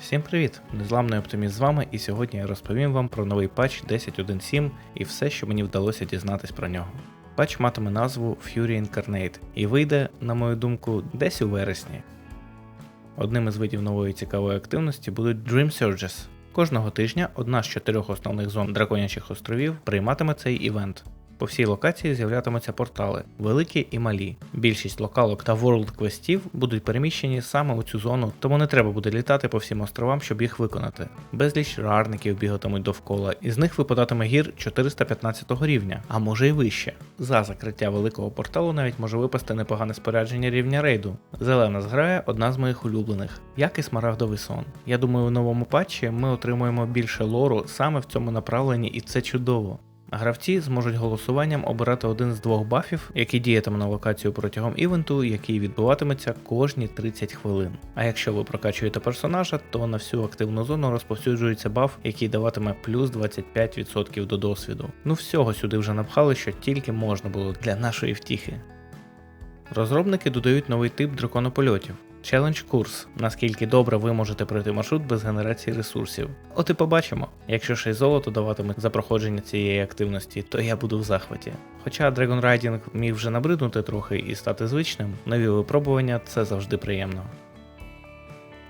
Всім привіт! Незламний оптиміст з вами, і сьогодні я розповім вам про новий патч 10.1.7 і все, що мені вдалося дізнатись про нього. Патч матиме назву Fury Incarnate і вийде, на мою думку, десь у вересні. Одним із видів нової цікавої активності будуть Dream Surges. Кожного тижня одна з чотирьох основних зон драконячих островів прийматиме цей івент. По всій локації з'являтимуться портали, великі і малі. Більшість локалок та ворлд квестів будуть переміщені саме у цю зону, тому не треба буде літати по всім островам, щоб їх виконати. Безліч рарників бігатимуть довкола, і з них випадатиме гір 415 рівня, а може й вище. За закриття великого порталу навіть може випасти непогане спорядження рівня рейду. Зелена зграя одна з моїх улюблених, як і смарагдовий сон. Я думаю, у новому патчі ми отримуємо більше лору саме в цьому направленні, і це чудово. Гравці зможуть голосуванням обирати один з двох бафів, який діятиме на локацію протягом івенту, який відбуватиметься кожні 30 хвилин. А якщо ви прокачуєте персонажа, то на всю активну зону розповсюджується баф, який даватиме плюс 25% до досвіду. Ну всього сюди вже напхали, що тільки можна було для нашої втіхи. Розробники додають новий тип драконопольотів. Челендж курс, наскільки добре ви можете пройти маршрут без генерації ресурсів. От і побачимо. Якщо ще й золото даватиме за проходження цієї активності, то я буду в захваті. Хоча Dragon Riding міг вже набриднути трохи і стати звичним, нові випробування це завжди приємно.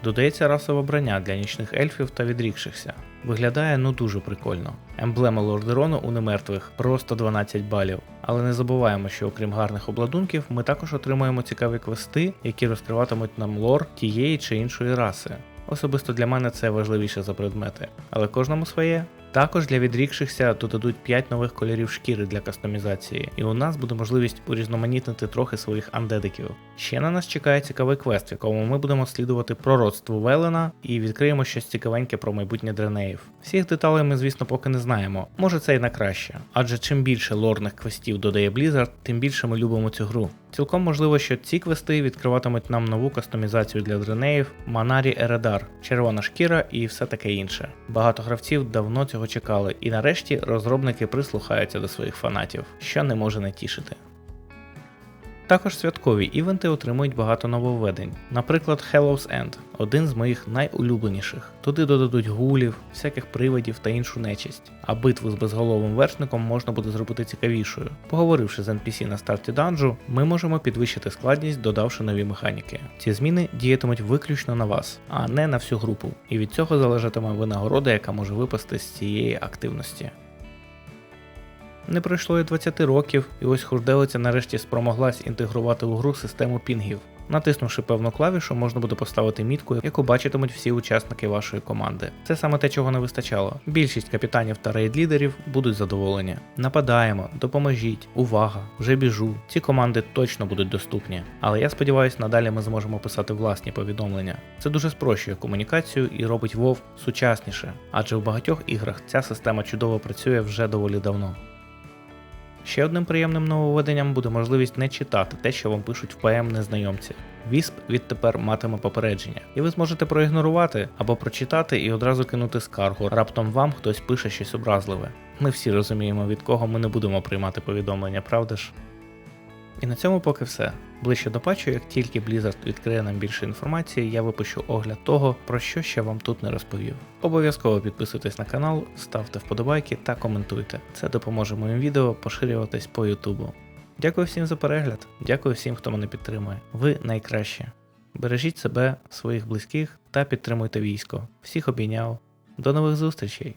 Додається расове броня для нічних ельфів та відрікшихся. Виглядає ну дуже прикольно. Емблема Лордерону у немертвих просто 12 балів. Але не забуваємо, що окрім гарних обладунків, ми також отримуємо цікаві квести, які розкриватимуть нам лор тієї чи іншої раси. Особисто для мене це важливіше за предмети, але кожному своє. Також для відрікшихся додадуть 5 нових кольорів шкіри для кастомізації, і у нас буде можливість урізноманітнити трохи своїх андедиків. Ще на нас чекає цікавий квест, в якому ми будемо слідувати пророцтву Велена і відкриємо щось цікавеньке про майбутнє Дренеїв. Всіх деталей ми, звісно, поки не знаємо. Може це і на краще. Адже чим більше лорних квестів додає Blizzard, тим більше ми любимо цю гру. Цілком можливо, що ці квести відкриватимуть нам нову кастомізацію для дренеїв, Манарі Ередар, червона шкіра і все таке інше. Багато гравців давно цього чекали, і нарешті розробники прислухаються до своїх фанатів, що не може не тішити. Також святкові івенти отримують багато нововведень. Наприклад, Hellow's End один з моїх найулюбленіших. Туди додадуть гулів, всяких привидів та іншу нечисть. А битву з безголовим вершником можна буде зробити цікавішою. Поговоривши з NPC на старті данжу, ми можемо підвищити складність, додавши нові механіки. Ці зміни діятимуть виключно на вас, а не на всю групу. І від цього залежатиме винагорода, яка може випасти з цієї активності. Не пройшло і 20 років, і ось хурделиця нарешті спромоглась інтегрувати у гру систему пінгів. Натиснувши певну клавішу, можна буде поставити мітку, яку бачитимуть всі учасники вашої команди. Це саме те, чого не вистачало. Більшість капітанів та рейд-лідерів будуть задоволені. Нападаємо, допоможіть, увага, вже біжу. Ці команди точно будуть доступні. Але я сподіваюся, надалі ми зможемо писати власні повідомлення. Це дуже спрощує комунікацію і робить WoW сучасніше, адже в багатьох іграх ця система чудово працює вже доволі давно. Ще одним приємним нововведенням буде можливість не читати те, що вам пишуть в ПМ незнайомці. Вісп відтепер матиме попередження, і ви зможете проігнорувати або прочитати і одразу кинути скаргу. Раптом вам хтось пише щось образливе. Ми всі розуміємо, від кого ми не будемо приймати повідомлення, правда ж? І на цьому поки все. Ближче до патчу, як тільки Blizzard відкриє нам більше інформації, я випущу огляд того, про що ще вам тут не розповів. Обов'язково підписуйтесь на канал, ставте вподобайки та коментуйте. Це допоможе моїм відео поширюватись по Ютубу. Дякую всім за перегляд, дякую всім, хто мене підтримує. Ви найкращі. Бережіть себе, своїх близьких та підтримуйте військо. Всіх обійняв. До нових зустрічей!